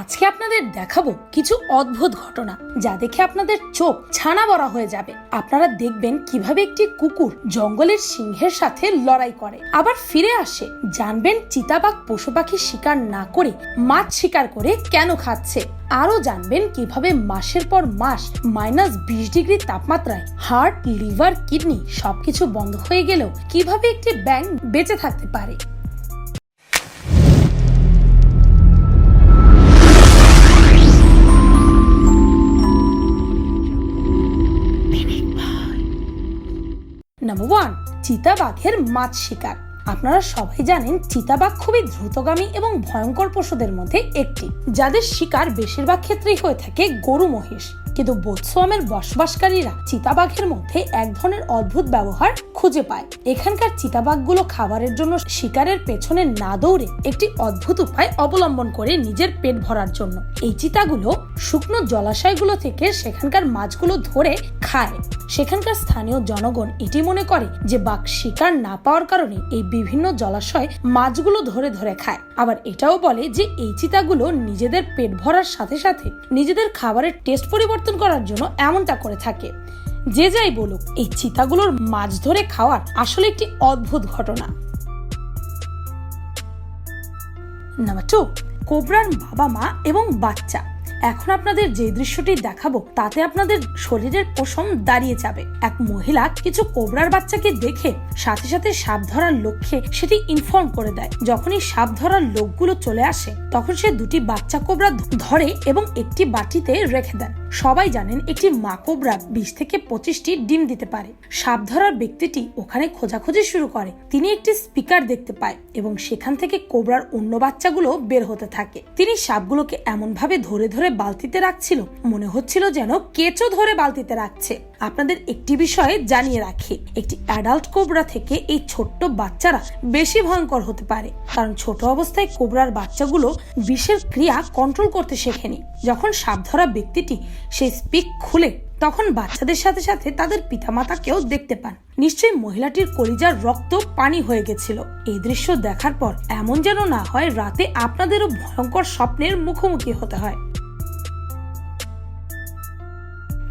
আজকে আপনাদের দেখাবো কিছু অদ্ভুত ঘটনা যা দেখে আপনাদের চোখ ছানা বড়া হয়ে যাবে। আপনারা দেখবেন কীভাবে একটি কুকুর জঙ্গলের সিংহের সাথে লড়াই করে। আবার ফিরে আসে, জানবেন চিতাবাঘ পশু পাখি শিকার না করে মাছ শিকার করে কেন খাচ্ছে। আরও জানবেন কীভাবে মাসের পর মাস মাইনাস বিশ ডিগ্রি তাপমাত্রায় হার্ট, লিভার, কিডনি সবকিছু বন্ধ হয়ে গেলেও কীভাবে একটি ব্যাঙ বেঁচে থাকতে পারে। নাম্বার ওয়ান চিতাবাঘের মাছ শিকার। আপনারা সবাই জানেন চিতাবাঘ খুবই দ্রুতগামী এবং ভয়ঙ্কর পশুদের মধ্যে একটি, যাদের শিকার বেশিরভাগ ক্ষেত্রেই হয়ে থাকে গরু মহিষ। কিন্তু বোৎসোয়ামের বসবাসকারীরা চিতাবাঘের মধ্যে এক ধরনের অদ্ভুত ব্যবহার খুঁজে পায়। এখানকার চিতাবাঘগুলো খাবারের জন্য শিকারের পেছনে না দৌড়ে একটি অদ্ভুত উপায় অবলম্বন করে নিজের পেট ভরার জন্য। এই চিতাগুলো শুকনো জলাশয়গুলো থেকে সেখানকার মাছগুলো ধরে খায়। সেখানকার স্থানীয় জনগণ এটি মনে করে যে বাঘ শিকার না পাওয়ার কারণে এই বিভিন্ন জলাশয় মাছগুলো ধরে ধরে খায়। আবার এটাও বলে যে এই চিতাগুলো নিজেদের পেট ভরার সাথে সাথে নিজেদের খাবারের টেস্ট পরিবর্তন করার জন্য এমনটা করে থাকে। যে যাই বলুক, এই চিতাগুলোর মাছ ধরে খাওয়ার আসলে একটি অদ্ভুত ঘটনা। নাম্বার টু কোবরার বাবা মা এবং বাচ্চা। এখন আপনাদের যে দৃশ্যটি দেখাবো, তাতে আপনাদের শরীরের পোষণ দাঁড়িয়ে যাবে। এক মহিলা কিছু কোবরার বাচ্চাকে দেখে সাথে সাথে সাপ ধরার লক্ষ্যে সেটি ইনফর্ম করে দেয়। যখনই সাপ ধরার লোকগুলো চলে আসে, তখন সে দুটি বাচ্চা কোবরা ধরে এবং একটি বাটিতে রেখে দেন। সবাই জানেন একটি মা কোবরা বিশ থেকে পঁচিশটি ডিম দিতে পারে। সাপ ধরার ব্যক্তিটি ওখানে খোঁজাখুঁজি শুরু করে। তিনি একটি স্পিকার দেখতে পায় এবং সেখান থেকে কোবরার অন্য বাচ্চাগুলো বের হতে থাকে। তিনি সাপগুলোকে এমনভাবে ধরে ধরে বালতিতে রাখছিল, মনে হচ্ছিল যেন কেঁচো ধরে বালতিতে রাখছে। আপনাদের একটি বিষয়ে জানিয়ে রাখি, একটি অ্যাডাল্ট কোবরা থেকে এই ছোট্ট বাচ্চারা বেশি ভয়ঙ্কর হতে পারে। কারণ ছোট অবস্থায় কোবরার বাচ্চাগুলো বিষের ক্রিয়া কন্ট্রোল করতে শেখেনি। যখন সাপ ধরা ব্যক্তিটি সেই স্পিক খুলে তখন বাচ্চাদের সাথে সাথে তাদের পিতামাতাকেও দেখতে পান। নিশ্চয়ই মহিলাটির কলিজার রক্ত পানি হয়ে গেছিল। এই দৃশ্য দেখার পর এমন যেন না হয় রাতে আপনাদেরও ভয়ঙ্কর স্বপ্নের মুখোমুখি হতে হয়।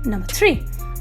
নাম্বার থ্রি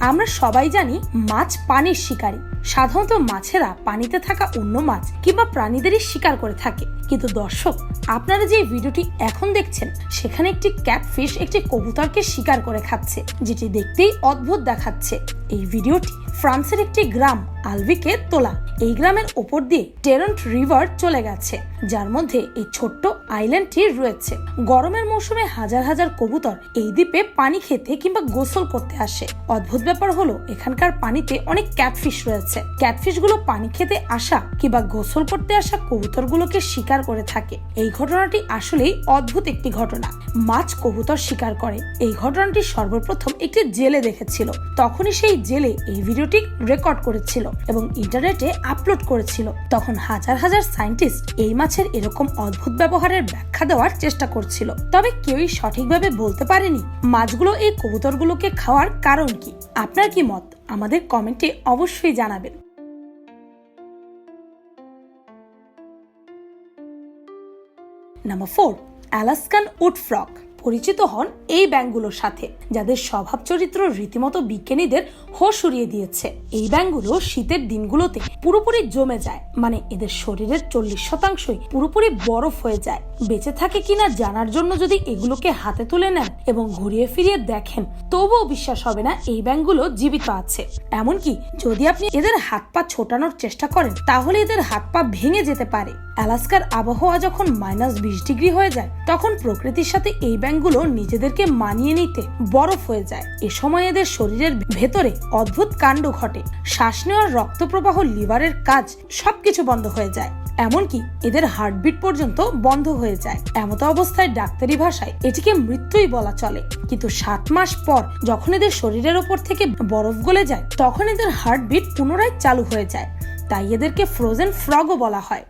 আমরা সবাই জানি মাছ পানির শিকারী। সাধারণত মাছেরা পানিতে থাকা অন্য মাছ কিংবা প্রাণীদেরই শিকার করে থাকে। কিন্তু দর্শক আপনারা যে ভিডিওটি এখন দেখছেন, সেখানে একটি ক্যাটফিশ একটি কবুতরকে শিকার করে খাচ্ছে, যেটি দেখতেই অদ্ভুত দেখাচ্ছে। এই ভিডিওটি ফ্রান্সের একটি গ্রাম, আলভিকে তোলা। এই গ্রামের ওপর দিয়ে টেরন্ট রিভার চলে গেছে, যার মধ্যে এই ছোট্ট আইল্যান্ডটি রয়েছে। গরমের মৌসুমে হাজার হাজার কবুতর এই দ্বীপে পানি খেতে কিংবা গোসল করতে আসে। অদ্ভুত ব্যাপার হলো, এখানকার পানিতে অনেক ক্যাটফিশ রয়েছে। ক্যাটফিশগুলো পানি খেতে আসা কিংবা গোসল করতে আসা কবুতরগুলোকে শিকার করে থাকে। এই ঘটনাটি আসলেই অদ্ভুত একটি ঘটনা। মাছ কবুতর শিকার করে। এই ঘটনাটি সর্বপ্রথম একটি জেলে দেখেছিল। তখনই সেই জেলে এই ভিডিওটি রেকর্ড করেছিল এবং ইন্টারনেটে আপলোড করেছিল। তখন হাজার হাজার সায়েন্টিস্ট এই মাছের এরকম অদ্ভুত ব্যবহারের ব্যাখ্যা দেওয়ার চেষ্টা করছিল। তবে কেউই সঠিকভাবে বলতে পারেনি মাছগুলো এই কবুতরগুলোকে খাওয়ার কারণ কি। আপনার কি মত? আমাদের কমেন্টে অবশ্যই জানাবেন। Number four Alaskan wood frog. পরিচিত হন এই ব্যাঙগুলোর সাথে, যাদের স্বভাব চরিত্র রীতিমতো বিজ্ঞানীদের হোশ উড়িয়ে দিয়েছে। এই ব্যাঙগুলো শীতের দিনগুলোতে পুরোপুরি জমে যায় মানে এদের শরীরের চল্লিশ শতাংশই পুরোপুরি বরফ হয়ে যায়। বেঁচে থাকে কিনা জানার জন্য যদি এগুলোকে হাতে তুলে নেন এবং ঘুরিয়ে ফিরিয়ে দেখেন, তবুও বিশ্বাস হবে না এই ব্যাঙগুলো জীবিত আছে। এমনকি যদি আপনি এদের হাত পা ছোটানোর চেষ্টা করেন, তাহলে এদের হাত পা ভেঙে যেতে পারে। অ্যালাস্কার আবহাওয়া যখন মাইনাস বিশ ডিগ্রি হয়ে যায়, তখন প্রকৃতির সাথে এই ব্যাঙগুলো নিজেদেরকে মানিয়ে নিতে বরফ হয়ে যায়। এ সময় এদের শরীরের ভেতরে অদ্ভুত কাণ্ড ঘটে। শ্বাস নেওয়ার রক্ত প্রবাহ লিভারের কাজ সবকিছু বন্ধ হয়ে যায়। এমনকি এদের হার্টবিট পর্যন্ত বন্ধ হয়ে যায়। এমতো অবস্থায় ডাক্তারি ভাষায় এটিকে মৃত্যুই বলা চলে। কিন্তু সাত মাস পর যখন এদের শরীরের ওপর থেকে বরফ গলে যায়, তখন এদের হার্টবিট পুনরায় চালু হয়ে যায়। তাই এদেরকে ফ্রোজেন ফ্রগও বলা হয়।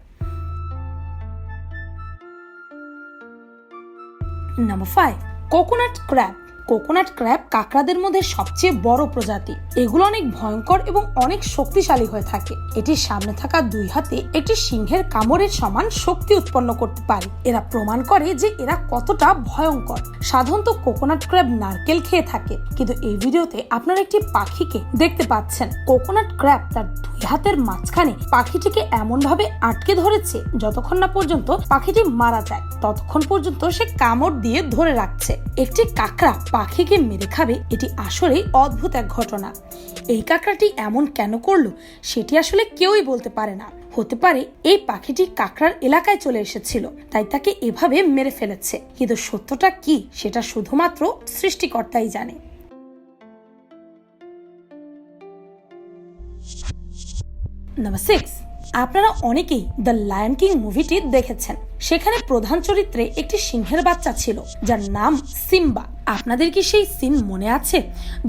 Number five Coconut crab coconut crab কাঁকড়াদের মধ্যে সবচেয়ে বড় প্রজাতি। এগুলো অনেক ভয়ঙ্কর এবং অনেক শক্তিশালী হয়ে থাকে। এটির সামনে থাকা দুই হাতে একটি সিংহের কামড়ের সমান শক্তি উৎপন্ন করতে পারে। এরা প্রমাণ করে যে এরা কতটা ভয়ঙ্কর। সাধারণত কোকোনাট ক্র্যাব নারকেল খেয়ে থাকে। কিন্তু এই ভিডিওতে আপনারা একটি পাখিকে দেখতে পাচ্ছেন। কোকোনাট ক্র্যাব তার দুই হাতের মাঝখানে পাখিটিকে এমন ভাবে আটকে ধরেছে যতক্ষণ না পর্যন্ত পাখিটি মারা যায়, ততক্ষণ পর্যন্ত সে কামড় দিয়ে ধরে রাখছে। একটি কাঁকড়া পাখিকে মেরে খাবে এটি আসলে অদ্ভুত এক ঘটনা। এই কাঁকড়াটি এমন কেন করল সেটি আসলে কেউই বলতে পারে না। হতে পারে এই পাখিটি কাঁকড়ার এলাকায় চলে এসেছিল, তাই তাকে এভাবে মেরে ফেলেছে। কিন্তু সত্যটা কি সেটা শুধুমাত্র সৃষ্টিকর্তাই জানে। নাম্বার সিক্স, আপনারা অনেকেই দ্য লায়ন কিং মুভিটি দেখেছেন। সেখানে প্রধান চরিত্রে একটি সিংহের বাচ্চা ছিল, যার নাম সিম্বা। আপনাদের কি সেই সিন মনে আছে?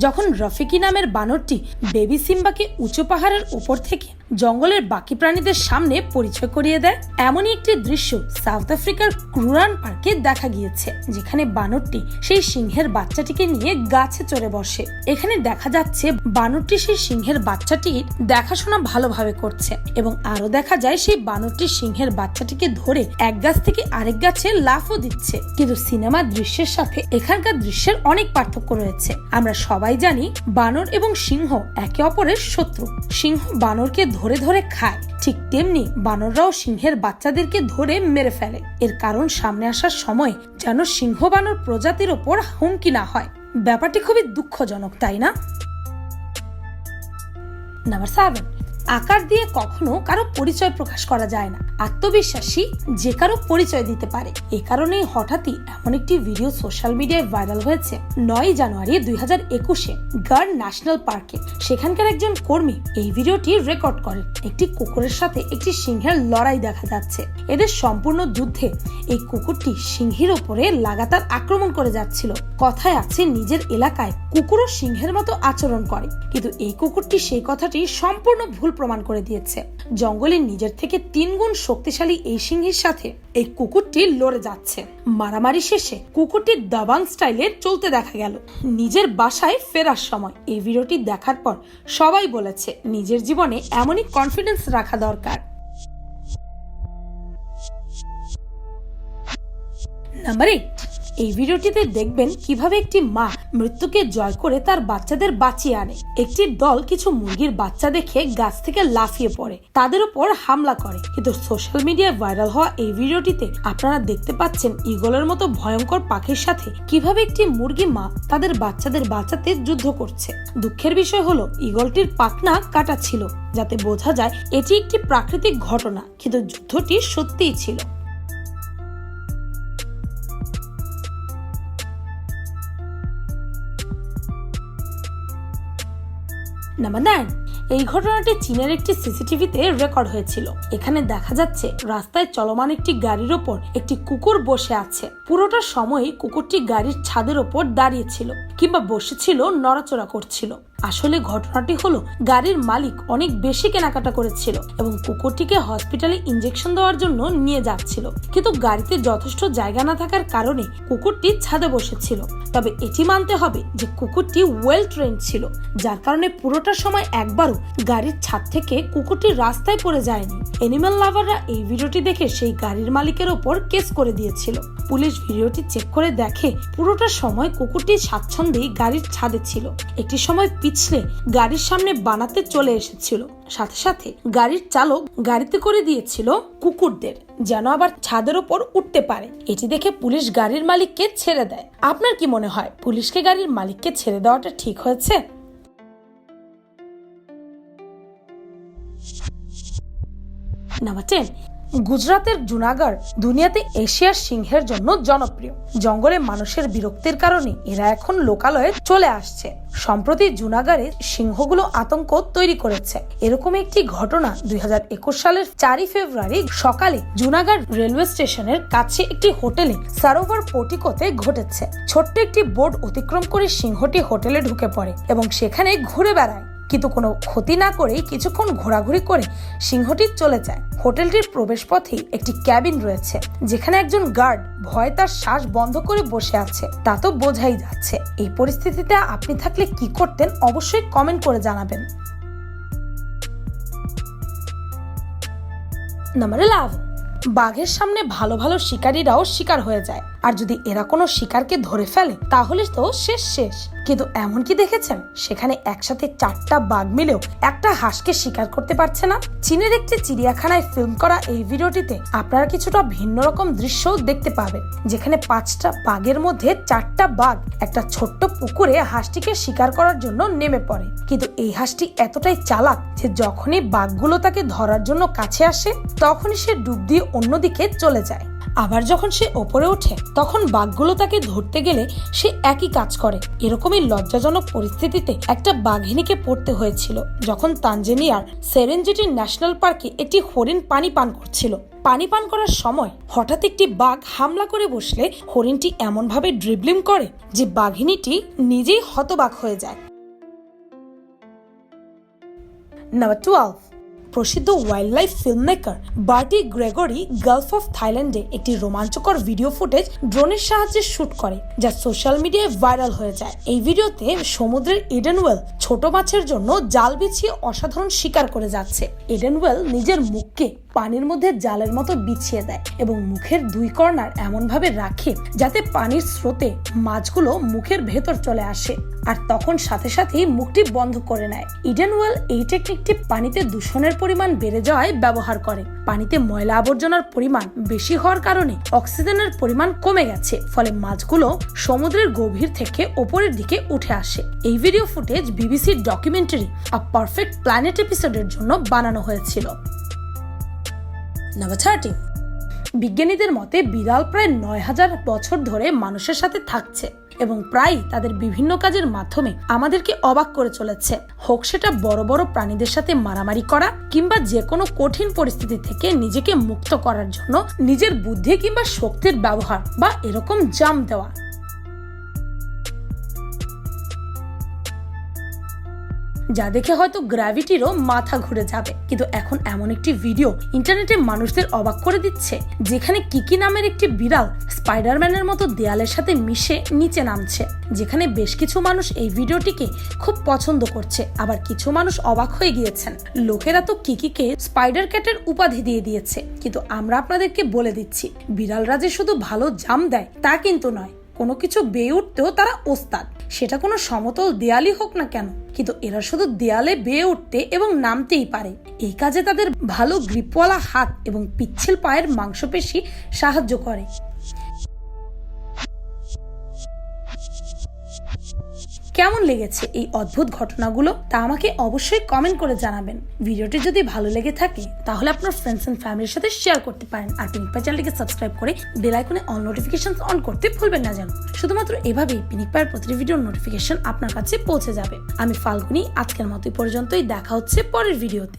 যখন রফিকি নামের বানরটি বেবি সিম্বাকে উঁচু পাহাড়ের উপর থেকে জঙ্গলের বাকি প্রাণীদের সামনে পরিচয় করিয়ে দেয়, এমনই একটি দৃশ্য সাউথ আফ্রিকার ক্রুরান পার্কে দেখা গিয়েছে, যেখানে বানরটি সেই সিংহের বাচ্চাটিকে নিয়ে গাছে চড়ে বসে। এখানে দেখা যাচ্ছে বানরটি সেই সিংহের বাচ্চাটির দেখাশোনা ভালোভাবে করছে এবং আরও দেখা যায় সেই বানরটি সিংহের বাচ্চাটিকে ধরে এক গাছ থেকে আরেক গাছে লাফও দিচ্ছে। কিন্তু সিনেমার দৃশ্যের সাথে এখানকার দৃশ্যের অনেক পার্থক্য রয়েছে। আমরা সবাই জানি বানর এবং সিংহ একে অপরের শত্রু। সিংহ বানরকে ধরে ধরে খায়। ঠিক তেমনি বানররাও সিংহের বাচ্চাদেরকে ধরে মেরে ফেলে। এর কারণ সামনে আসার সময় যেন সিংহ বানর প্রজাতির ওপর হুমকি না হয়। ব্যাপারটি খুবই দুঃখজনক, তাই না? নাম্বার সেভেন আকার দিয়ে কখনো কারও পরিচয় প্রকাশ করা যায় না। আত্মবিশ্বাসী যে কারও পরিচয় দিতে পারে। এ কারণেই হঠাৎই এমন একটি ভিডিও সোশ্যাল মিডিয়ায় ভাইরাল হয়েছে নয় জানুয়ারি দুই হাজার একুশে গার্ড ন্যাশনাল পার্কে। সেখানকার একজন কর্মী এই ভিডিওটি রেকর্ড করেন। একটি কুকুরের সাথে একটি সিংহের লড়াই দেখা যাচ্ছে। এদের সম্পূর্ণ যুদ্ধে এই কুকুরটি সিংহের ওপরে লাগাতার আক্রমণ করে যাচ্ছিল। কথায় আছে, নিজের এলাকায় কুকুরও সিংহের মতো আচরণ করে। কিন্তু এই কুকুরটি সেই কথাটি সম্পূর্ণ ভুল প্রমাণ করে দিয়েছে। জঙ্গলে নিজের থেকে তিন গুণ শক্তিশালী এই সিংহের সাথে এই কুকুরটি লড়ে যাচ্ছে। মারামারি শেষে কুকুরটি দাবাং স্টাইলে চলতে দেখা গেল। নিজের বাসায় ফেরার সময় এই ভিডিওটি দেখার পর সবাই বলেছে নিজের জীবনে এমনই কনফিডেন্স রাখা দরকার। নাম্বার এইট এই ভিডিওটিতে দেখবেন কীভাবে একটি মা মৃত্যুকে জয় করে তার বাচ্চাদের বাঁচিয়ে আনে। একটি দল কিছু মুরগির বাচ্চা দেখে গাছ থেকে লাফিয়ে পড়ে, তাদের উপর হামলা করে। কিন্তু সোশ্যাল মিডিয়ায় ভাইরাল হওয়া এই ভিডিওটিতে আপনারা দেখতে পাচ্ছেন ইগলের মতো ভয়ঙ্কর পাখির সাথে কীভাবে একটি মুরগি মা তাদের বাচ্চাদের বাঁচাতে যুদ্ধ করছে। দুঃখের বিষয় হলো ইগলটির পাখনা কাটা ছিল, যাতে বোঝা যায় এটি একটি প্রাকৃতিক ঘটনা, কিন্তু যুদ্ধটি সত্যিই ছিল। নাম্বার নাইন এই ঘটনাটি চীনের একটি সিসিটিভিতে রেকর্ড হয়েছিল। এখানে দেখা যাচ্ছে রাস্তায় চলমান একটি গাড়ির ওপর একটি কুকুর বসে আছে। পুরোটা সময় কুকুরটি গাড়ির ছাদের ওপর দাঁড়িয়েছিল কিংবা বসেছিল, নড়াচড়া করছিল। আসলে ঘটনাটি হলো, গাড়ির মালিক অনেক বেশি কেনাকাটা করেছিল এবং কুকুরটিকে হসপিটালে ইঞ্জেকশন দেওয়ার জন্য নিয়ে যাচ্ছিল। কিন্তু গাড়িতে যথেষ্ট জায়গা না থাকার কারণে কুকুরটি ছাদে বসেছিল। তবে এটি মানতে হবে যে কুকুরটি ওয়েল ট্রেন ছিল, যার কারণে পুরোটা সময় একবারও গাড়ির ছাদ থেকে কুকুরটি রাস্তায় পড়ে যায়নি। এনিম্যাল লাভাররা এই ভিডিওটি দেখে সেই গাড়ির মালিকের ওপর কেস করে দিয়েছিল। পুলিশ ভিডিওটি চেক করে দেখে পুরোটা সময় কুকুরটি স্বাচ্ছন্দ্যেই গাড়ির ছাদে ছিল। একটি সময় পিছলে গাড়ির সামনে বানাতে চলে এসেছিল। সাথে সাথে গাড়ির চালক গাড়িতে করে দিয়েছিল কুকুরদের, যেন আবার ছাদের ওপর উঠতে পারে। এটি দেখে পুলিশ গাড়ির মালিককে ছেড়ে দেয়। আপনার কি মনে হয়, পুলিশকে গাড়ির মালিককে ছেড়ে দেওয়াটা ঠিক হয়েছে? নাম্বার টেন গুজরাতের জুনাগড় দুনিয়াতে এশিয়ার সিংহের জন্য জনপ্রিয়। জঙ্গলে মানুষের বিরক্তির কারণে এরা এখন লোকালয়ে চলে আসছে। সম্প্রতি জুনাগড়ে সিংহগুলো আতঙ্ক তৈরি করেছে। এরকম একটি ঘটনা দুই হাজার একুশ সালের চারই ফেব্রুয়ারি সকালে জুনাগড় রেলওয়ে স্টেশনের কাছে একটি হোটেলে সারোভার পটিকোতে ঘটেছে। ছোট্ট একটি বোর্ড অতিক্রম করে সিংহটি হোটেলে ঢুকে পড়ে এবং সেখানে ঘুরে বেড়ায়। কিন্তু কোনো ক্ষতি না করেই কিছুক্ষণ ঘোরাঘুরি করে সিংহটি চলে যায়। হোটেলটির প্রবেশপথেই একটি ক্যাবিন রয়েছে, যেখানে একজন গার্ড ভয় তার শ্বাস বন্ধ করে বসে আছে। তা তো বোঝাই যাচ্ছে। এই পরিস্থিতিতে আপনি থাকলে কি করতেন অবশ্যই কমেন্ট করে জানাবেন। নাম্বার লাভ। বাঘের সামনে ভালো ভালো শিকারীরাও শিকার হয়ে যায়। আর যদি এরা কোনো শিকারকে ধরে ফেলে, তাহলে তো শেষ শেষ। কিন্তু এমন কি দেখেছেন? সেখানে একসাথে চারটা বাঘ মিলেও একটা হাঁসকে শিকার করতে পারছে না। চীনের একটি চিড়িয়াখানায় ফিল্ম করা এই ভিডিওটিতে আপনারা কিছুটা ভিন্ন রকম দৃশ্যও দেখতে পাবেন, যেখানে পাঁচটা বাঘের মধ্যে চারটা বাঘ একটা ছোট্ট পুকুরে হাঁসটিকে শিকার করার জন্য নেমে পড়ে। কিন্তু এই হাঁসটি এতটাই চালাক যে যখনই বাঘগুলো তাকে ধরার জন্য কাছে আসে, তখনই সে ডুব দিয়ে অন্যদিকে চলে যায়। আবার যখন সে ওপরে ওঠে, তখন বাঘগুলো তাকে ধরতে গেলে সে একই কাজ করে। এরকমই লজ্জাজনক পরিস্থিতিতে একটা বাঘিনীকে পড়তে হয়েছিল, যখন তানজেনিয়ার সেরেনজেটি ন্যাশনাল পার্কে একটি হরিণ পানি পান করছিল। পানি পান করার সময় হঠাৎ একটি বাঘ হামলা করে বসলে হরিণটি এমনভাবে ড্রিবলিং করে যে বাঘিনীটি নিজেই হতবাক হয়ে যায়। নাম্বার টুয়েলভ প্রসিদ্ধ wild life film maker Bertie Gregory Gulf of থাইল্যান্ডে একটি রোমাঞ্চকর ভিডিও ফুটেজ ড্রোনের সাহায্যে শুট করে, যা সোশ্যাল মিডিয়ায় ভাইরাল হয়ে যায়। এই ভিডিওতে সমুদ্রের ইডেনওয়েল ছোট মাছের জন্য জাল বিছিয়ে অসাধারণ শিকার করে যাচ্ছে। ইডেনওয়েল নিজের মুখকে পানির মধ্যে জালের মতো বিছিয়ে দেয় এবং মুখের দুই কর্নার এমনভাবে রাখে যাতে পানির স্রোতে মাছগুলো মুখের ভেতর চলে আসে। আর তখন সাথে সাথেই মুখটি বন্ধ করে নেয়। ইডেনওয়েল এই টেকনিকটি পানিতে দূষণের পরিমাণ বেড়ে যাওয়ায় ব্যবহার করে। পানিতে ময়লা আবর্জনার পরিমাণ বেশি হওয়ার কারণে অক্সিজেনের পরিমাণ কমে গেছে, ফলে মাছগুলো সমুদ্রের গভীর থেকে ওপরের দিকে উঠে আসে। এই ভিডিও ফুটেজ বিবিসির ডকুমেন্টারি আ পারফেক্ট প্ল্যানেট এপিসোডের জন্য বানানো হয়েছিল। নাম্বার থার্টি বিজ্ঞানীদের মতে বিড়াল প্রায় নয় হাজার বছর ধরে মানুষের সাথে থাকছে এবং প্রায় তাদের বিভিন্ন কাজের মাধ্যমে আমাদেরকে অবাক করে চলেছে। হোক সেটা বড় বড় প্রাণীদের সাথে মারামারি করা কিংবা যে কোনো কঠিন পরিস্থিতি থেকে নিজেকে মুক্ত করার জন্য নিজের বুদ্ধি কিংবা শক্তির ব্যবহার বা এরকম জাম দেওয়া। যা দেখে হয়তো গ্র্যাভিটিরও মাথা ঘুরে যাবে। কিন্তু এখন এমন একটি ভিডিও ইন্টারনেটে মানুষদের অবাক করে দিচ্ছে, যেখানে কিকি নামের একটি বিড়াল স্পাইডারম্যানের মতো দেয়ালের সাথে মিশে নিচে নামছে, যেখানে বেশ কিছু মানুষ এই ভিডিওটিকে খুব পছন্দ করছে। আবার কিছু মানুষ অবাক হয়ে গিয়েছেন, লোকেরা তো কিকিকে স্পাইডার ক্যাটের উপাধি দিয়ে দিয়েছে। কিন্তু আমরা আপনাদেরকে বলে দিচ্ছি, বিড়ালরা যে শুধু ভালো জাম দেয়, তা কিন্তু নয়। কোনো কিছু বেয়ে উঠতেও তারা ওস্তাদ। সেটা কোনো সমতল দেয়ালই হোক না কেন, কিন্তু এরা শুধু দেয়ালে বেয়ে উঠতে এবং নামতেই পারে। এই কাজে তাদের ভালো গ্রিপওয়ালা হাত এবং পিচ্ছিল পায়ের মাংসপেশি সাহায্য করে। কেমন লেগেছে এই অদ্ভুত ঘটনাগুলো তা আমাকে অবশ্যই কমেন্ট করে জানাবেন। ভিডিওটি যদি ভালো লেগে থাকে, তাহলে আপনার ফ্রেন্ডস অ্যান্ড ফ্যামিলির সাথে শেয়ার করতে পারেন। আর পিনিক পাই চ্যানেলটিকে সাবস্ক্রাইব করে বেল আইকনে অল নোটিফিকেশন অন করতে ভুলবেন না যেন। শুধুমাত্র এভাবেই পিনিক পায়ের প্রতিটি ভিডিওর নোটিফিকেশন আপনার কাছে পৌঁছে যাবে। আমি ফাল্গুনি, আজকের মতো পর্যন্তই। দেখা হচ্ছে পরের ভিডিওতে